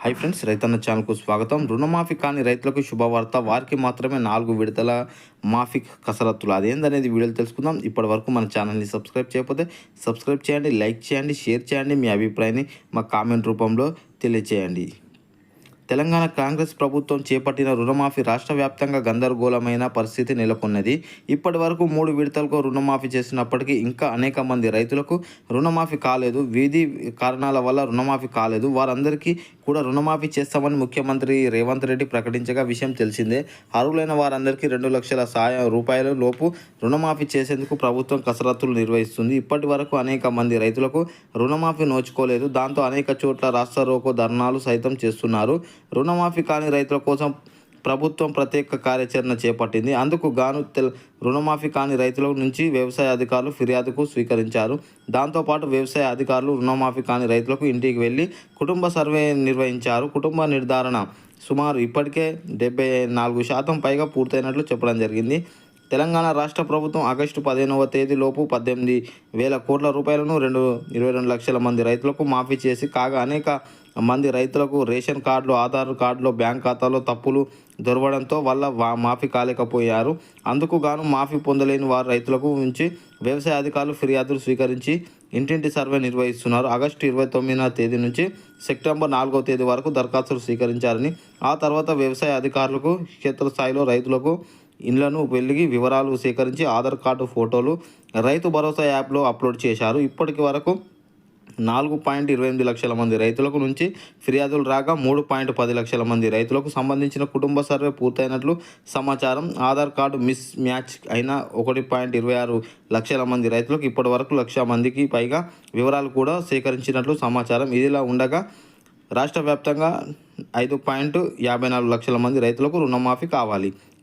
Hi friends రైతన్న ఛానల్కు స్వాగతం. రుణమాఫీ కాని రైతులకు శుభవార్త. వారికి మాత్రమే నాలుగు విడతల మాఫీ కసరత్తులు. అదేందనేది వీడియోలు తెలుసుకుందాం. ఇప్పటి వరకు మన ఛానల్ని సబ్స్క్రైబ్ చేయకపోతే సబ్స్క్రైబ్ చేయండి లైక్ చేయండి షేర్ చేయండి. మీ అభిప్రాయాన్ని మా కామెంట్ రూపంలో తెలియచేయండి. తెలంగాణ కాంగ్రెస్ ప్రభుత్వం చేపట్టిన రుణమాఫీ రాష్ట్ర వ్యాప్తంగా గందరగోళమైన పరిస్థితి నెలకొన్నది. ఇప్పటి వరకు మూడు విడతలకు రుణమాఫీ చేసినప్పటికీ ఇంకా అనేక మంది రైతులకు రుణమాఫీ కాలేదు. వీధి కారణాల వల్ల రుణమాఫీ కాలేదు. వారందరికీ కూడా రుణమాఫీ చేస్తామని ముఖ్యమంత్రి రేవంత్ రెడ్డి ప్రకటించగా విషయం తెలిసిందే. అర్హులైన వారందరికీ రెండు లక్షల సాయ రూపాయల లోపు రుణమాఫీ చేసేందుకు ప్రభుత్వం కసరత్తులు నిర్వహిస్తుంది. ఇప్పటి వరకు అనేక మంది రైతులకు రుణమాఫీ నోచుకోలేదు. దాంతో అనేక చోట్ల రాష్ట్ర రోకో ధర్నాలు సైతం చేస్తున్నారు. రుణమాఫీ కాని రైతుల కోసం ప్రభుత్వం ప్రత్యేక కార్యాచరణ చేపట్టింది. అందుకు గాను తెల్ రుణమాఫీ కాని రైతుల నుంచి వ్యవసాయ అధికారులు ఫిర్యాదుకు స్వీకరించారు. దాంతోపాటు వ్యవసాయ అధికారులు రుణమాఫీ కాని రైతులకు ఇంటికి వెళ్ళి కుటుంబ సర్వే నిర్వహించారు. కుటుంబ నిర్ధారణ సుమారు ఇప్పటికే డెబ్బై నాలుగు శాతం పైగా పూర్తయినట్లు చెప్పడం జరిగింది. తెలంగాణ రాష్ట్ర ప్రభుత్వం ఆగస్టు పదిహేనవ తేదీలోపు పద్దెనిమిది వేల కోట్ల రూపాయలను రెండు ఇరవై రెండు లక్షల మంది రైతులకు మాఫీ చేసి కాగా అనేక మంది రైతులకు రేషన్ కార్డులు ఆధార్ కార్డులో బ్యాంక్ ఖాతాలో తప్పులు దొరవడంతో వల్ల మాఫీ కాలేకపోయారు. అందుకు గాను మాఫీ పొందలేని వారు రైతులకు ఉంచి వ్యవసాయ అధికారులు ఫిర్యాదులు స్వీకరించి ఇంటింటి సర్వే నిర్వహిస్తున్నారు. ఆగస్టు ఇరవై తొమ్మిదవ తేదీ నుంచి సెప్టెంబర్ నాలుగవ తేదీ వరకు దరఖాస్తులు స్వీకరించారని ఆ తర్వాత వ్యవసాయ అధికారులకు క్షేత్రస్థాయిలో రైతులకు ఇండ్లను వెలిగి వివరాలు సేకరించి ఆధార్ కార్డు ఫోటోలు రైతు భరోసా యాప్లో అప్లోడ్ చేశారు. ఇప్పటికి వరకు నాలుగు పాయింట్ ఇరవై ఎనిమిది లక్షల మంది రైతులకు నుంచి ఫిర్యాదులు రాగా మూడు పాయింట్ పది లక్షల మంది రైతులకు సంబంధించిన కుటుంబ సర్వే పూర్తయినట్లు సమాచారం. ఆధార్ కార్డు మిస్ మ్యాచ్ అయిన ఒకటి పాయింట్ ఇరవై ఆరు లక్షల మంది రైతులకు ఇప్పటి వరకు లక్ష మందికి పైగా వివరాలు కూడా సేకరించినట్లు సమాచారం. ఇదిలా ఉండగా రాష్ట్ర వ్యాప్తంగా ఐదు పాయింట్ యాభై నాలుగు లక్షల మంది రైతులకు రుణమాఫీ కావాలి.